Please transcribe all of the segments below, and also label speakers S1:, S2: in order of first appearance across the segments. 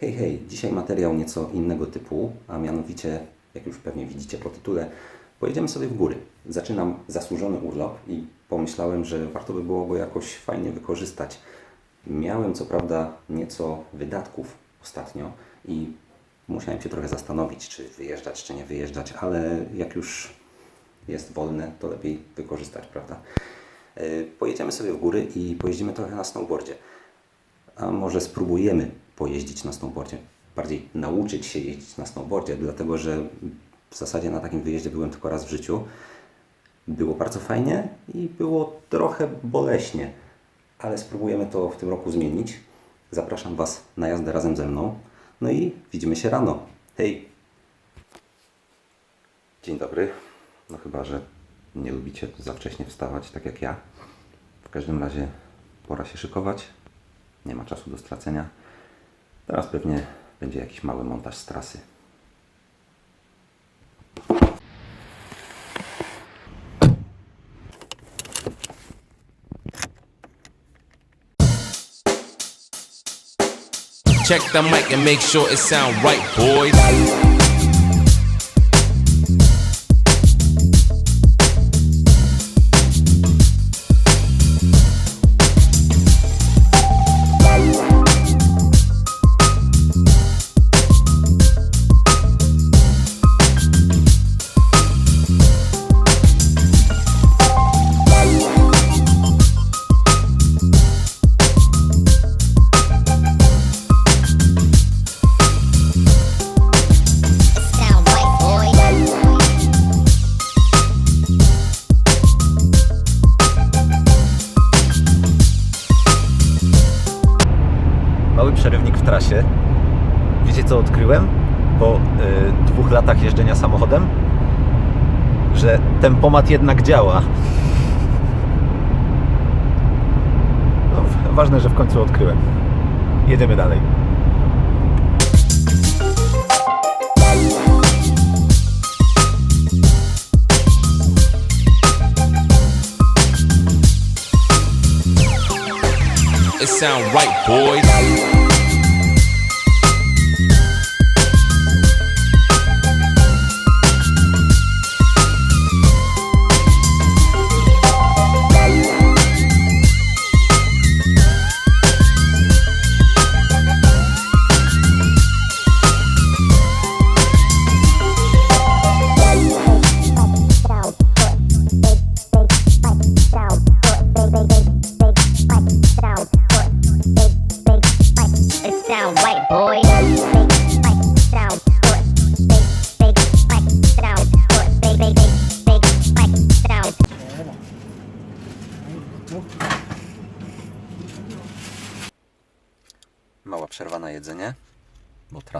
S1: Hej, hej, dzisiaj materiał nieco innego typu, a mianowicie, jak już pewnie widzicie po tytule, pojedziemy sobie w góry. Zaczynam zasłużony urlop i pomyślałem, że warto by było go jakoś fajnie wykorzystać. Miałem co prawda nieco wydatków ostatnio i musiałem się trochę zastanowić, czy wyjeżdżać, czy nie wyjeżdżać, ale jak już jest wolne, to lepiej wykorzystać, prawda? Yy, Pojedziemy sobie w góry i pojeździmy trochę na snowboardzie. A może spróbujemy pojeździć na snowboardzie? Bardziej nauczyć się jeździć na snowboardzie, dlatego że w zasadzie na takim wyjeździe byłem tylko raz w życiu. Było bardzo fajnie i było trochę boleśnie, ale spróbujemy to w tym roku zmienić. Zapraszam Was na jazdę razem ze mną. No i widzimy się rano. Hej! Dzień dobry. No chyba, że nie lubicie za wcześnie wstawać, tak jak ja. W każdym razie pora się szykować. Nie ma czasu do stracenia. Teraz pewnie będzie jakiś mały montaż z trasy.
S2: Check the mic and make sure it sound right, boys.
S3: Odkryłem? Po y, dwóch latach jeżdżenia samochodem? Że tempomat jednak działa. No, ważne, że w końcu odkryłem. Jedziemy dalej.
S2: It sound right, boys.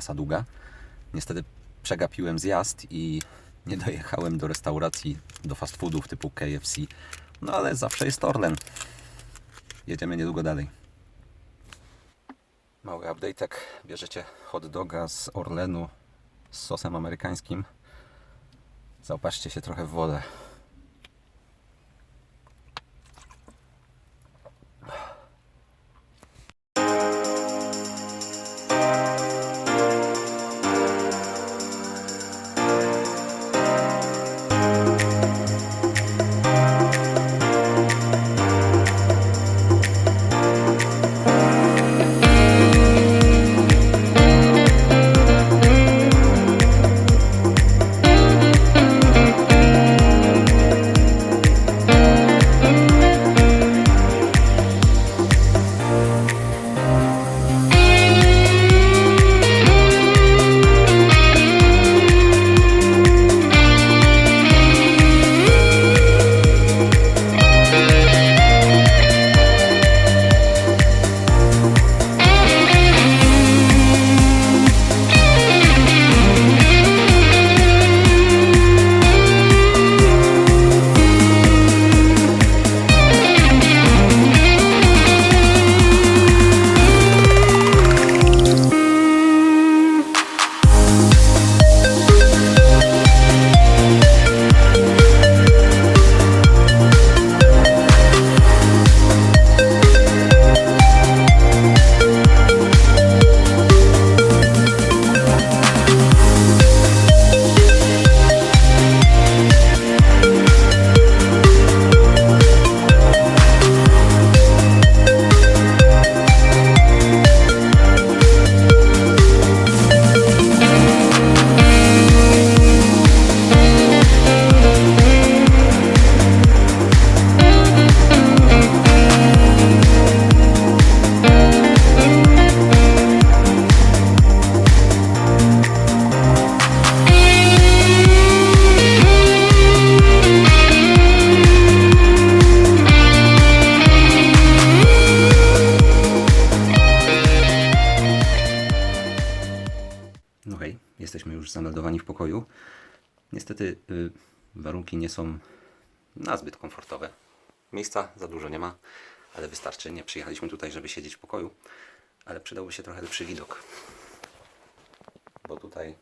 S1: Trasa długa. Niestety przegapiłem zjazd i nie dojechałem do restauracji, do fast foodów typu KFC. No ale zawsze jest Orlen. Jedziemy niedługo dalej. Mały update'ek. Bierzecie hot doga z Orlenu z sosem amerykańskim. Zaopatrzcie się trochę w wodę. Już zameldowani w pokoju. Niestety y, warunki nie są nazbyt komfortowe. Miejsca za dużo nie ma, ale wystarczy. Nie przyjechaliśmy tutaj, żeby siedzieć w pokoju, ale przydałby się trochę lepszy widok, bo tutaj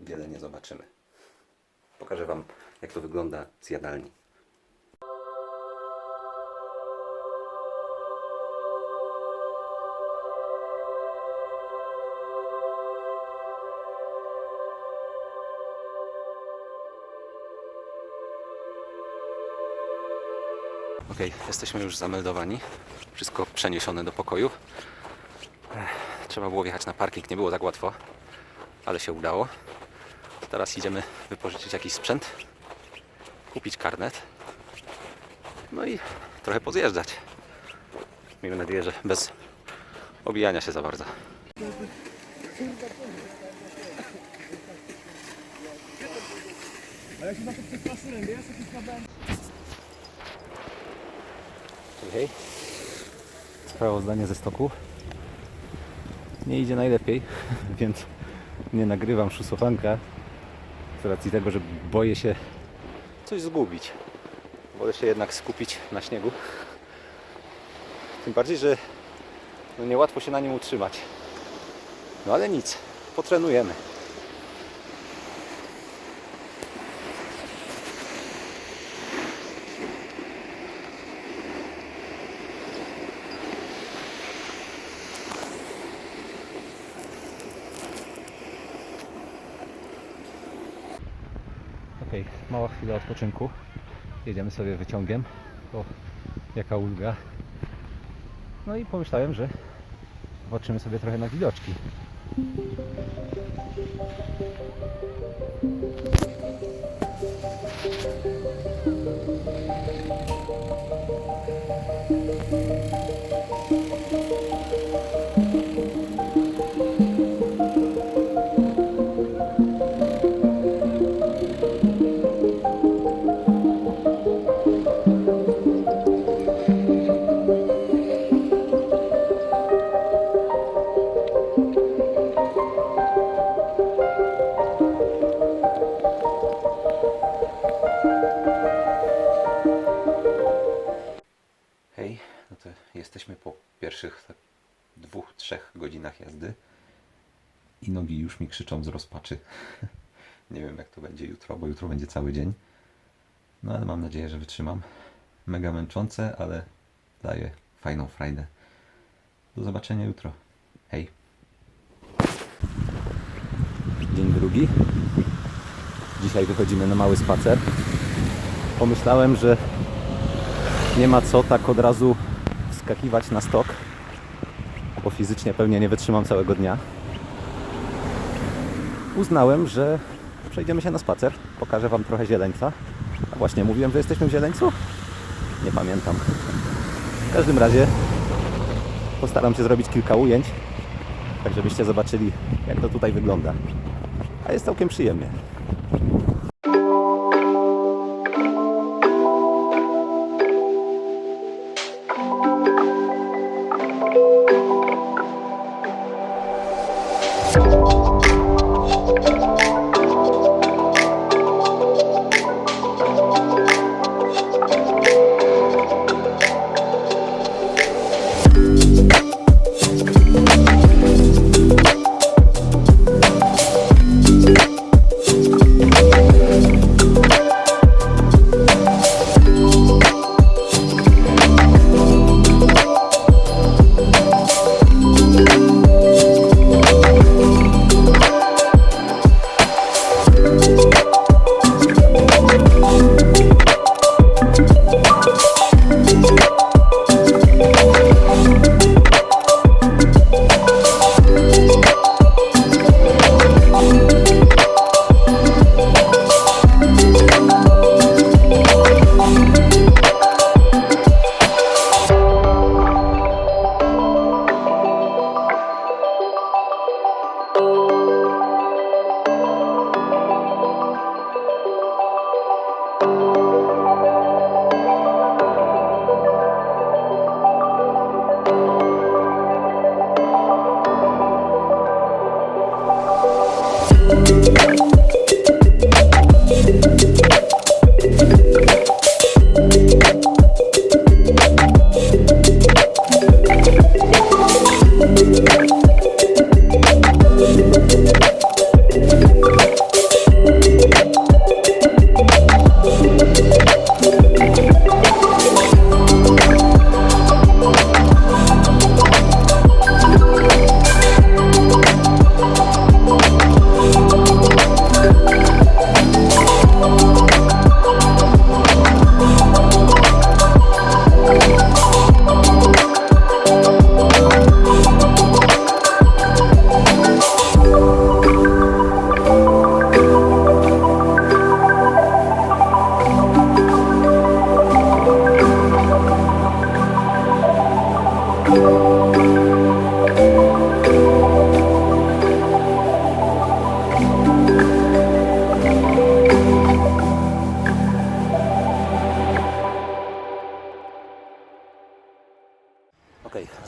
S1: wiele nie zobaczymy. Pokażę Wam, jak to wygląda z jadalni. Ok, jesteśmy już zameldowani. Wszystko przeniesione do pokoju. Trzeba było wjechać na parking, nie było tak łatwo, ale się udało. Teraz idziemy wypożyczyć jakiś sprzęt, kupić karnet, no i trochę pozjeżdżać. Miejmy nadzieję, że bez obijania się za bardzo. Hej. Sprawozdanie ze stoku. Nie idzie najlepiej, więc nie nagrywam szusofanka z racji tego, że boję się coś zgubić. Wolę się jednak skupić na śniegu. Tym bardziej, że no niełatwo się na nim utrzymać. No ale nic, potrenujemy. Mała chwila odpoczynku. Jedziemy sobie wyciągiem. O, jaka ulga. No i pomyślałem, że zobaczymy sobie trochę na widoczki. Hej, krzyczą z rozpaczy. Nie wiem jak to będzie jutro, bo jutro będzie cały dzień. No ale mam nadzieję, że wytrzymam. Mega męczące, ale daje fajną frajdę. Do zobaczenia jutro. Hej. Dzień drugi. Dzisiaj wychodzimy na mały spacer. Pomyślałem, że nie ma co tak od razu wskakiwać na stok, bo fizycznie pewnie nie wytrzymam całego dnia. Uznałem, że przejdziemy się na spacer, pokażę Wam trochę zieleńca. A właśnie mówiłem, że jesteśmy w zieleńcu? Nie pamiętam. W każdym razie postaram się zrobić kilka ujęć, tak żebyście zobaczyli, jak to tutaj wygląda. A jest całkiem przyjemnie.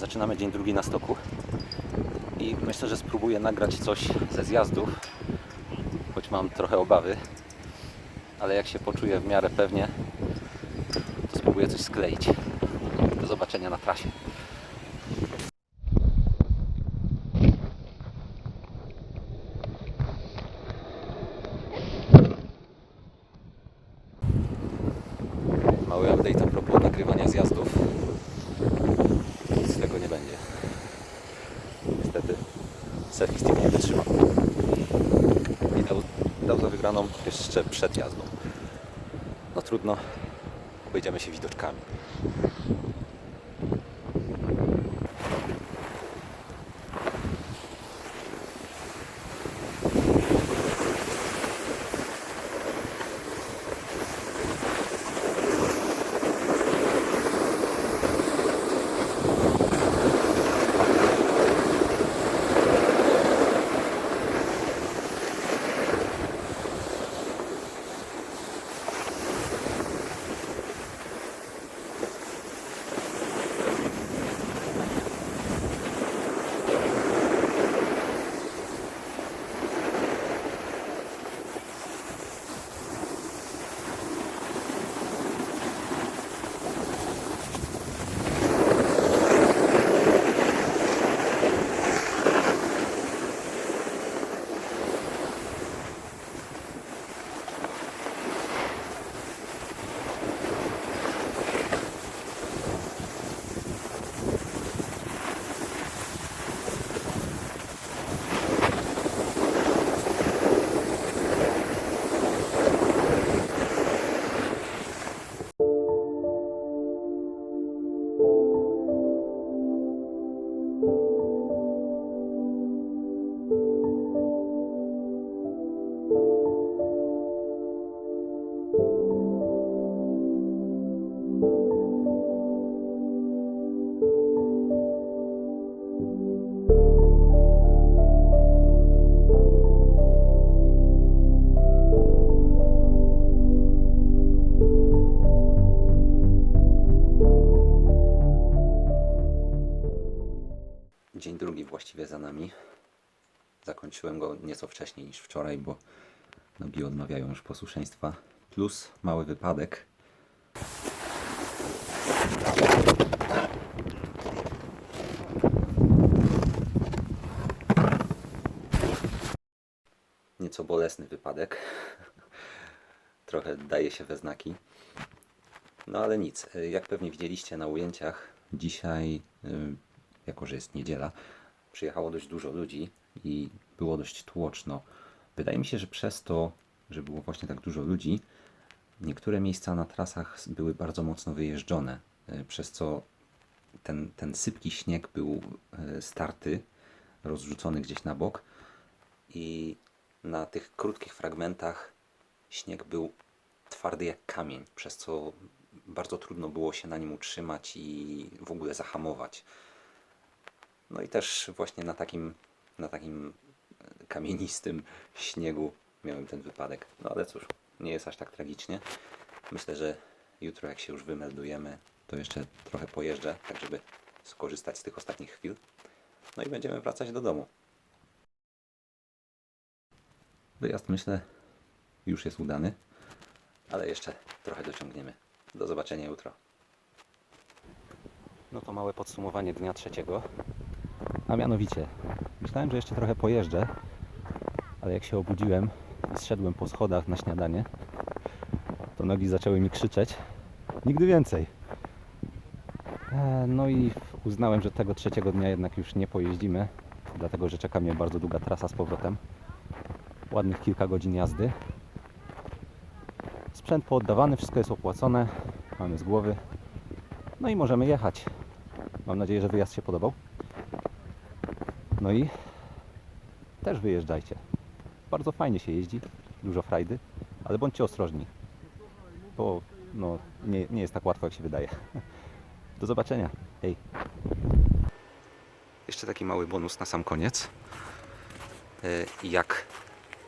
S1: Zaczynamy dzień drugi na stoku i myślę, że spróbuję nagrać coś ze zjazdów, choć mam trochę obawy, ale jak się poczuję w miarę pewnie, to spróbuję coś skleić. Do zobaczenia na trasie. Mały update a propos nagrywania zjazdów. Nic z tego nie będzie. Niestety selfie stick nie wytrzymał. I dał, dał za wygraną jeszcze przed jazdą. No trudno, obejdziemy się widoczkami. Dzień drugi właściwie za nami. Zakończyłem go nieco wcześniej niż wczoraj, bo nogi odmawiają już posłuszeństwa. Plus mały wypadek. Nieco bolesny wypadek. Trochę daje się we znaki. No ale nic. Jak pewnie widzieliście na ujęciach, dzisiaj, y, jako że jest niedziela, przyjechało dość dużo ludzi i było dość tłoczno. Wydaje mi się, że przez to, że było właśnie tak dużo ludzi, niektóre miejsca na trasach były bardzo mocno wyjeżdżone, y, przez co ten, ten sypki śnieg był y, starty, rozrzucony gdzieś na bok i na tych krótkich fragmentach śnieg był twardy jak kamień, przez co bardzo trudno było się na nim utrzymać i w ogóle zahamować. No i też właśnie na takim, na takim e, kamienistym śniegu miałem ten wypadek. No ale cóż, nie jest aż tak tragicznie. Myślę, że jutro jak się już wymeldujemy, to jeszcze trochę pojeżdżę, tak żeby skorzystać z tych ostatnich chwil. No i będziemy wracać do domu. Wyjazd myślę już jest udany, ale jeszcze trochę dociągniemy. Do zobaczenia jutro. No to małe podsumowanie dnia trzeciego. A mianowicie, myślałem, że jeszcze trochę pojeżdżę, ale jak się obudziłem i zszedłem po schodach na śniadanie, to nogi zaczęły mi krzyczeć. Nigdy więcej. E, No i uznałem, że tego trzeciego dnia jednak już nie pojeździmy, dlatego że czeka mnie bardzo długa trasa z powrotem. Ładnych kilka godzin jazdy. Sprzęt pooddawany, wszystko jest opłacone, mamy z głowy. No i możemy jechać. Mam nadzieję, że wyjazd się podobał. No i też wyjeżdżajcie. Bardzo fajnie się jeździ, dużo frajdy, ale bądźcie ostrożni, bo no, nie, nie jest tak łatwo, jak się wydaje. Do zobaczenia. Hej. Jeszcze taki mały bonus na sam koniec. E, Jak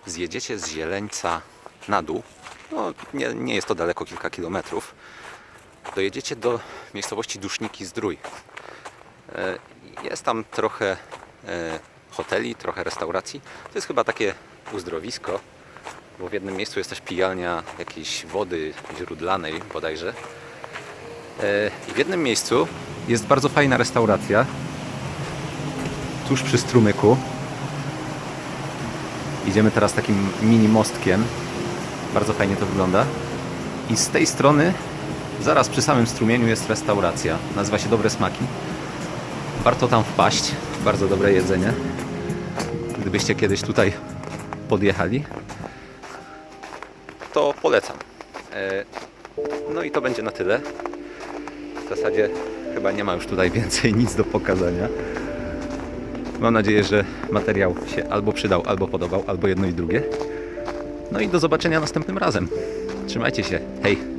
S1: zjedziecie z Zieleńca na dół, no nie, nie jest to daleko, kilka kilometrów, dojedziecie do miejscowości Duszniki Zdrój. E, Jest tam trochę hoteli, trochę restauracji. To jest chyba takie uzdrowisko, bo w jednym miejscu jest też pijalnia jakiejś wody źródlanej bodajże. E, I w jednym miejscu jest bardzo fajna restauracja tuż przy strumyku. Idziemy teraz takim mini mostkiem. Bardzo fajnie to wygląda. I z tej strony, zaraz przy samym strumieniu, jest restauracja. Nazywa się Dobre Smaki. Warto tam wpaść. Bardzo dobre jedzenie. Gdybyście kiedyś tutaj podjechali, to polecam. E, No i to będzie na tyle. W zasadzie chyba nie ma już tutaj więcej nic do pokazania. Mam nadzieję, że materiał się albo przydał, albo podobał, albo jedno i drugie. No i do zobaczenia następnym razem. Trzymajcie się. Hej!